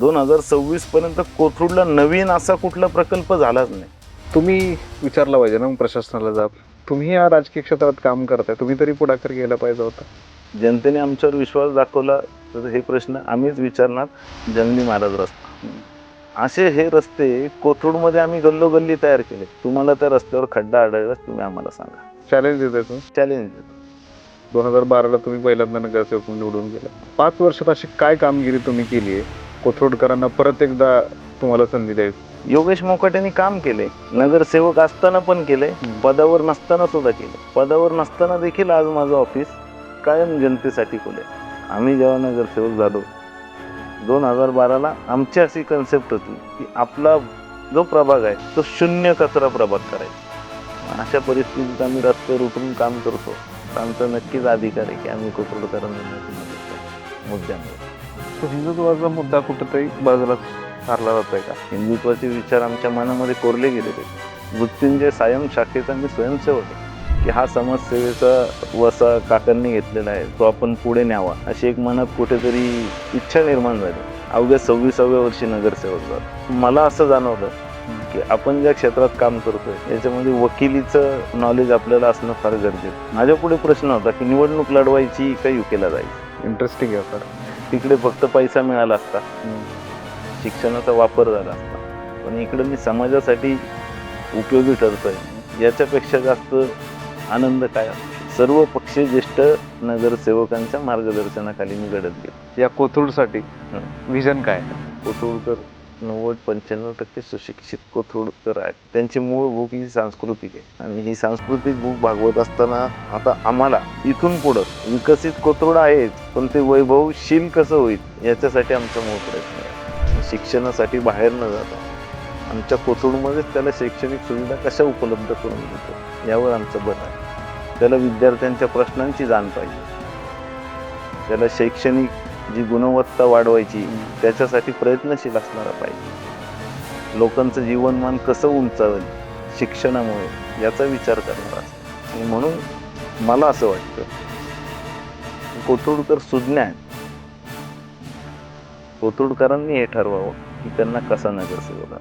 दोन हजार सव्वीस पर्यंत कोथरूडला नवीन असा कुठला प्रकल्प झालाच नाही. तुम्ही विचारलं पाहिजे ना मग प्रशासनाला जाब. तुम्ही या राजकीय क्षेत्रात काम करताय तुम्ही तरी पुढाकार घ्यायला पाहिजे होता. जनतेने आमच्यावर विश्वास दाखवला तर हे प्रश्न आम्हीच विचारणार जंगली महाराज रस्ता. असे हे रस्ते कोथरूडमध्ये आम्ही गल्लोगल्ली तयार केले. तुम्हाला त्या रस्त्यावर खड्डा आढळलाच तुम्ही आम्हाला सांगा. चॅलेंज देताय तुम्ही? चॅलेंज दोन हजार बाराला तुम्ही पहिल्यांदा नगरसेवक निवडून गेला. पाच वर्षात अशी काय कामगिरी तुम्ही केली आहे? कोथरूडकरांना परत एकदा तुम्हाला संधी द्यावी योगेश मोकाटेंनी काम केले. नगरसेवक असताना पण केले. पदावर नसताना सुद्धा केले. पदावर नसताना देखील आज माझं ऑफिस कायम जनतेसाठी खुले. आम्ही जेव्हा नगरसेवक झालो दोन हजार बाराला आमची अशी कन्सेप्ट होती की आपला जो प्रभाग आहे तो शून्य कचरा प्रभाग करायचा. अशा परिस्थितीत आम्ही रस्त्यावर उतरून काम करतो. तर आमचा नक्कीच अधिकार आहे की आम्ही कोथरूडकरांना मुद्द्यामुळे तो हिंदुत्वाचा मुद्दा कुठेतरी बाजूला सारला जातोय का? हिंदुत्वाचे विचार आमच्या मनामध्ये कोरले गेलेले मृत्युंजय सायम शाखेचा मी स्वयंसेवक आहे. की हा समाजसेवेचा वसा काकांनी घेतलेला आहे तो आपण पुढे न्यावा अशी एक मनात कुठेतरी इच्छा निर्माण झाली. अवघ्या सव्वीसाव्या वर्षी नगरसेवक झालो. मला असं जाणवलं की आपण ज्या क्षेत्रात काम करतोय याच्यामध्ये वकिलीचं नॉलेज आपल्याला असणं फार गरजेचं माझ्या पुढे प्रश्न होता की निवडणूक लढवायची का युकेला जायची? इंटरेस्टिंग आहे तिकडे फक्त पैसा मिळाला असता. शिक्षणाचा वापर झाला असता. पण इकडे मी समाजासाठी उपयोगी ठरतोय. याच्यापेक्षा जास्त आनंद काय? सर्व पक्षीय ज्येष्ठ नगरसेवकांच्या मार्गदर्शनाखाली मी घडत गेलो. या कोथरूडसाठी. विजन काय? कोथरूडकर नव्वद पंच्याण्णव टक्के सुशिक्षित कोथरूडकर आहेत. त्यांची मूळ भूक ही सांस्कृतिक आहे. आणि ही सांस्कृतिक भूक भागवत असताना आता आम्हाला इथून पुढं विकसित कोथरूड आहेच पण ते वैभवशील कसं होईल याच्यासाठी आमचा मूळ प्रयत्न आहे. शिक्षणासाठी बाहेर न जाता आमच्या कोथरूडमध्येच त्याला शैक्षणिक सुविधा कशा उपलब्ध करून देतो यावर आमचं भर आहे. त्याला विद्यार्थ्यांच्या प्रश्नांची जाण पाहिजे. त्याला शैक्षणिक जी गुणवत्ता वाढवायची त्याच्यासाठी प्रयत्नशील असणारा पाहिजे. लोकांचं जीवनमान कसं उंचावेल शिक्षणामुळे याचा विचार करणारा असतो. म्हणून मला असं वाटतं कोथरूडकर सुज्ञ आहेत. कोथरूडकरांनी हे ठरवावं की त्यांना कसा नगरसेवक